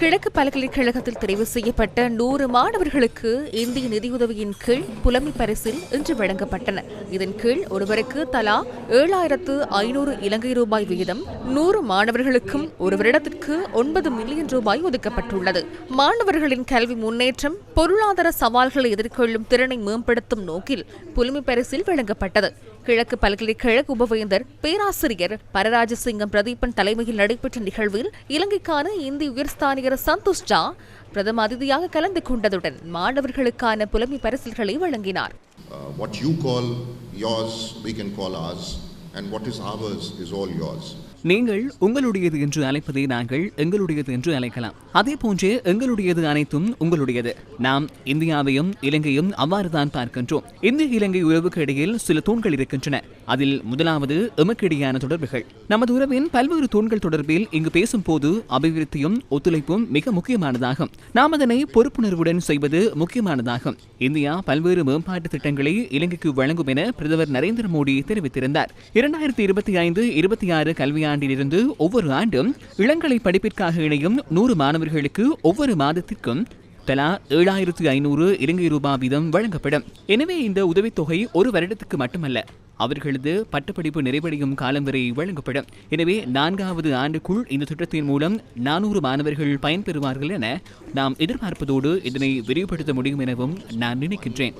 கிழக்கு பல்கலைக்கழகத்தில் தெரிவு செய்யப்பட்ட நூறு மாணவர்களுக்கு இந்திய நிதியுதவியின் கீழ் புலமை பரிசில் இன்று வழங்கப்பட்டன. இதன் கீழ் ஒருவருக்கு தலா ஏழாயிரத்து ஐநூறு இலங்கை ரூபாய் வீதம் நூறு மாணவர்களுக்கும் ஒரு வருடத்திற்கு ஒன்பது மில்லியன் ரூபாய் ஒதுக்கப்பட்டுள்ளது. மாணவர்களின் கல்வி முன்னேற்றம் பொருளாதார சவால்களை எதிர்கொள்ளும் திறனை மேம்படுத்தும் நோக்கில் புலமை பரிசில் வழங்கப்பட்டது. கிழக்கு பல்கலைக்கழக உபவேந்தர் பேராசிரியர் பரராஜசிங்கம் பிரதீபன் தலைமையில் நடைபெற்ற நிகழ்வில் இலங்கைக்கான இந்திய உயர்ஸ்தானிகர் சந்தோஷ் ஜா பிரதம அதிதியாக கலந்து கொண்டதுடன் மாணவர்களுக்கான புலமை பரிசல்களை வழங்கினார் uh, what you call yours, we can call ours, and what is ours is all yours. நீங்கள் உங்களுடையது என்று அழைப்பதை நாங்கள் எங்களுடையது என்று அழைக்கலாம். அதே போன்றே எங்களுடையது அனைத்தும் உங்களுடையது. நாம் இந்தியாவையும் இலங்கையும் அவ்வாறுதான் பார்க்கின்றோம். இந்திய இலங்கை உறவுக்கு இடையில் சில தூண்கள் இருக்கின்றன. அதில் முதலாவது எமக்கிடையான தொடர்புகள். நமது உறவின் பல்வேறு தூண்கள் தொடர்பில் இங்கு பேசும்போது அபிவிருத்தியும் ஒத்துழைப்பும் மிக முக்கியமானதாகும். நாம் அதனை பொறுப்புணர்வுடன் செய்வது முக்கியமானதாகும். இந்தியா பல்வேறு மேம்பாட்டு திட்டங்களை இலங்கைக்கு வழங்கும் என பிரதமர் நரேந்திர மோடி தெரிவித்திருந்தார். இரண்டாயிரத்தி இருபத்தி ஐந்து இருபத்தி ஆறு கல்வியாண்டிலிருந்து ஒவ்வொரு ஆண்டும் இளங்கலை படிப்பிற்காக இணையும் நூறு மாணவர்களுக்கு ஒவ்வொரு மாதத்திற்கும் தலா ஏழாயிரத்து ஐநூறு இலங்கை ரூபாய் வீதம் வழங்கப்படும். எனவே இந்த உதவித்தொகை ஒரு வருடத்துக்கு மட்டுமல்ல அவர்களது பட்டப்படிப்பு நிறைவடையும் காலம் வரை வழங்கப்படும். எனவே நான்காவது ஆண்டுக்குள் இந்த திட்டத்தின் மூலம் நானூறு மாணவர்கள் பயன்பெறுவார்கள் என நாம் எதிர்பார்ப்பதோடு இதனை விரிவுபடுத்த முடியும் எனவும் நான் நினைக்கின்றேன்.